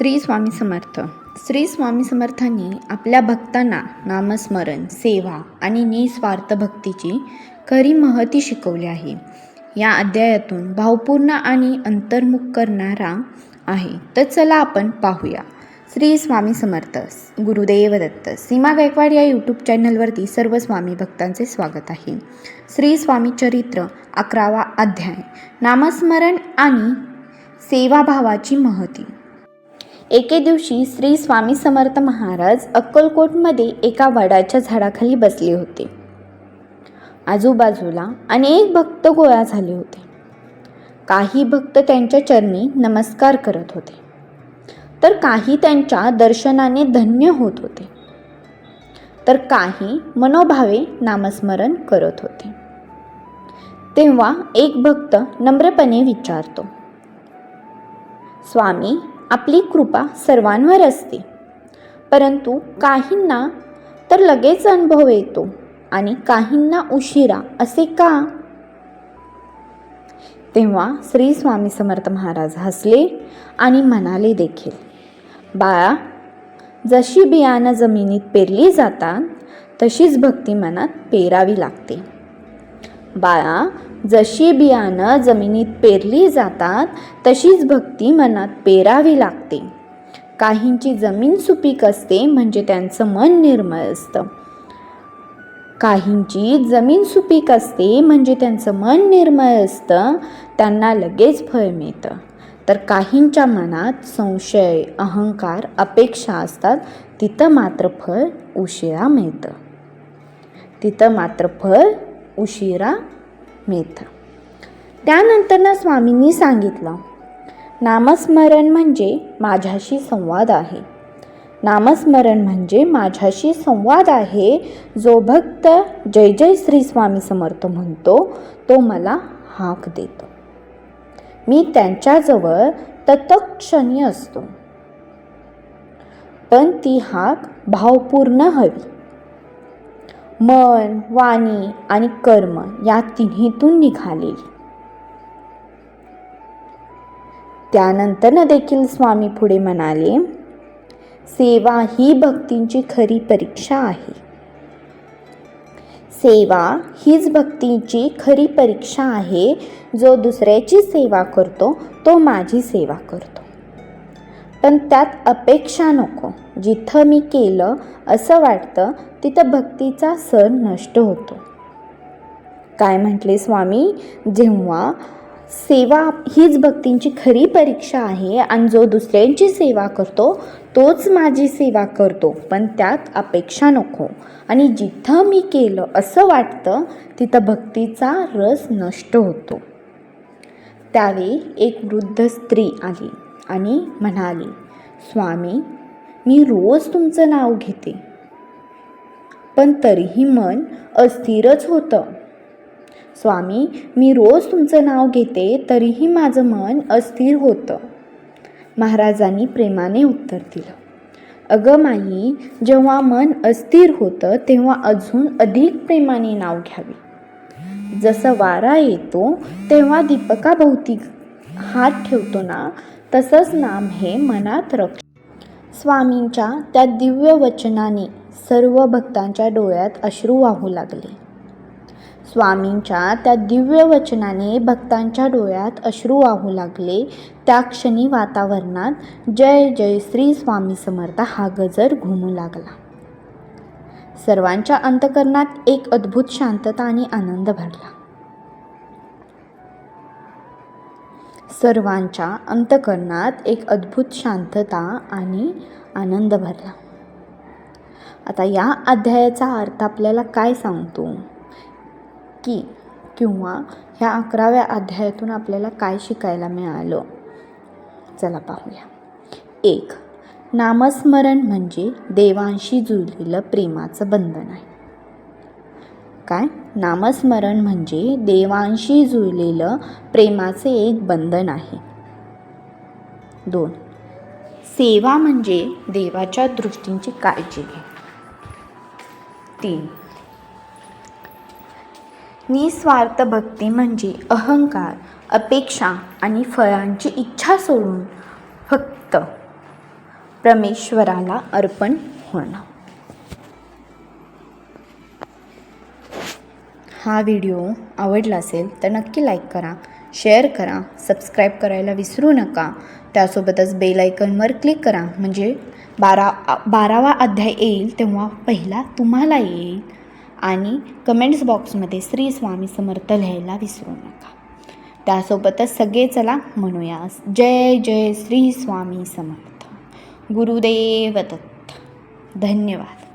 श्री स्वामी समर्थ. श्री स्वामी समर्थांनी आपल्या भक्तांना नामस्मरण सेवा आणि निस्वार्थ भक्तीची खरी महती शिकवली आहे. या अध्यायातून भावपूर्ण आणि अंतर्मुख करणारा आहे. तर चला आपण पाहूया. श्री स्वामी समर्थ गुरुदेव दत्त सीमा गायकवाड या यूट्यूब चॅनलवरती सर्व स्वामी भक्तांचे स्वागत आहे. श्री स्वामी चरित्र अकरावा अध्याय. नामस्मरण आणि सेवाभावाची महती. एके दिवशी श्री स्वामी समर्थ महाराज अक्कलकोटमध्ये एका वडाच्या झाडाखाली बसले होते. आजूबाजूला अनेक भक्त गोळा झाले होते. काही भक्त त्यांच्या चरणी नमस्कार करत होते. तर काही त्यांच्या दर्शनाने धन्य होत होते. तर काही मनोभावे नामस्मरण करत होते. तेव्हा एक भक्त नम्रपणे विचारतो स्वामी आपली कृपा सर्वांवर असते. परंतु काहींना तर लगेच अनुभव येतो आणि काहींना उशिरा असे का? तेव्हा श्री स्वामी समर्थ महाराज हसले आणि म्हणाले देखील बाळा जशी बियाणं जमिनीत पेरली जातात तशीच भक्ती मनात पेरावी लागते. बाळा जशी बियाणं जमिनीत पेरली जातात तशीच भक्ती मनात पेरावी लागते. काहींची जमीन सुपीक असते म्हणजे त्यांचं मन निर्मळ असतं. काहींची जमीन सुपीक असते म्हणजे त्यांचं मन निर्मळ असतं त्यांना लगेच फळ मिळतं. तर काहींच्या मनात संशय अहंकार अपेक्षा असतात तिथं मात्र फळ उशिरा मिळतं. तिथं मात्र फळ उशिरा मिळतं त्यानंतर ना स्वामींनी सांगितलं नामस्मरण म्हणजे माझ्याशी संवाद आहे. नामस्मरण म्हणजे माझ्याशी संवाद आहे. जो भक्त जय जय श्री स्वामी समर्थ म्हणतो तो मला हाक देतो. मी त्यांच्याजवळ तत्क्षणी असतो. पण ती हाक भावपूर्ण हवी. मन वाणी आणि कर्म या तिन्हीतून निघाले. त्यानंतर देखील स्वामी पुढे म्हणाले सेवा ही भक्तींची खरी परीक्षा आहे. सेवा हीच भक्तीची खरी परीक्षा आहे. जो दुसऱ्याची सेवा करतो तो माझी सेवा करतो. पण त्यात अपेक्षा नको. जिथं मी केलं असं वाटतं तिथं भक्तीचा सण नष्ट होतो. काय म्हटले स्वामी? जेव्हा सेवा हीच भक्तींची खरी परीक्षा आहे आणि जो दुसऱ्यांची सेवा करतो तोच माझी सेवा करतो. पण त्यात अपेक्षा नको. आणि जिथं मी केलं असं वाटतं तिथं भक्तीचा रस नष्ट होतो. त्यावेळी एक वृद्ध स्त्री आली. आणि म्हणाली स्वामी मी रोज तुमचं नाव घेते. पण तरीही मन अस्थिरच होतं. स्वामी मी रोज तुमचं नाव घेते तरीही माझं मन अस्थिर होतं. महाराजांनी प्रेमाने उत्तर दिलं अगं माई जेव्हा मन अस्थिर होतं तेव्हा अजून अधिक प्रेमाने नाव घ्यावे. जसं वारा येतो तेव्हा दीपकाभोवती हात ठेवतो ना तसंच नाम हे मनात रक्ष स्वामींच्या त्या दिव्य वचनाने सर्व भक्तांच्या डोळ्यात अश्रू वाहू लागले. स्वामींच्या त्या दिव्य वचनाने भक्तांच्या डोळ्यात अश्रू वाहू लागले. त्या क्षणी वातावरणात जय जय श्री स्वामी समर्थ हा गजर घुमू लागला. सर्वांच्या अंतकरणात एक अद्भुत शांतता आणि आनंद भरला. सर्वांच्या अंतकरणात एक अद्भुत शांतता आणि आनंद भरला. आता या अध्यायाचा अर्थ आपल्याला काय सांगतो? की किंवा ह्या अकराव्या अध्यायातून आपल्याला काय शिकायला मिळालं? चला पाहूया. एक नामस्मरण म्हणजे देवांशी जुळलेलं प्रेमाचं बंधन आहे. काय? नामस्मरण म्हणजे देवांशी जुळलेलं प्रेमाचे एक बंधन आहे. दोन. सेवा म्हणजे देवाच्या दृष्टींची काळजी घे. तीन. निस्वार्थ भक्ती म्हणजे अहंकार अपेक्षा आणि फळांची इच्छा सोडून फक्त परमेश्वराला अर्पण होणं. हा व्हिडिओ आवडला असेल तर नक्की लाईक करा शेअर करा सबस्क्राईब करायला विसरू नका. त्यासोबतच बेल आयकनवर क्लिक करा म्हणजे बारा बारावा अध्याय येईल तेव्हा पहिला तुम्हाला येईल. आणि कमेंट्स बॉक्समध्ये श्री स्वामी समर्थ लिहायला विसरू नका. त्यासोबतच सगळे चला म्हणूया. जय जय श्री स्वामी समर्थ. गुरुदेव दत्त. धन्यवाद.